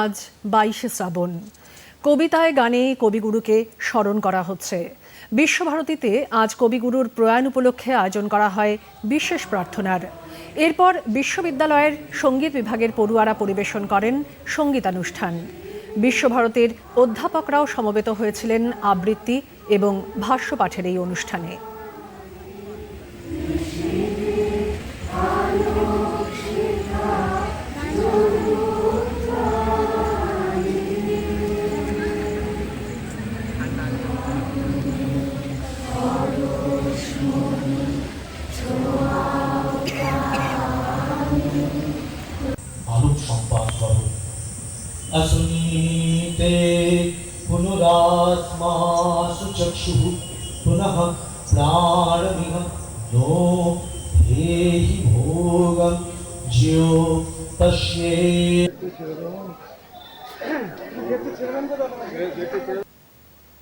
আজ বাইশে শ্রাবণ। কবিতায় গানে কবিগুরুকে স্মরণ করা হচ্ছে। বিশ্বভারতীতে আজ কবিগুরুর প্রয়াণ উপলক্ষে আয়োজন করা হয় বিশেষ প্রার্থনার। এরপর বিশ্ববিদ্যালয়ের সংগীত বিভাগের পড়ুয়ারা পরিবেশন করেন সঙ্গীতানুষ্ঠান। বিশ্বভারতীর অধ্যাপকরাও সমবেত হয়েছিলেন আবৃত্তি এবং ভাষ্য পাঠের এই অনুষ্ঠানে। আলোক সম্পাদ করো। আসুনীতে পুনরাত্মা সুচক্ষু পুনঃ প্রাণমিহ। নো হেহি ভোগম জিও তস্যে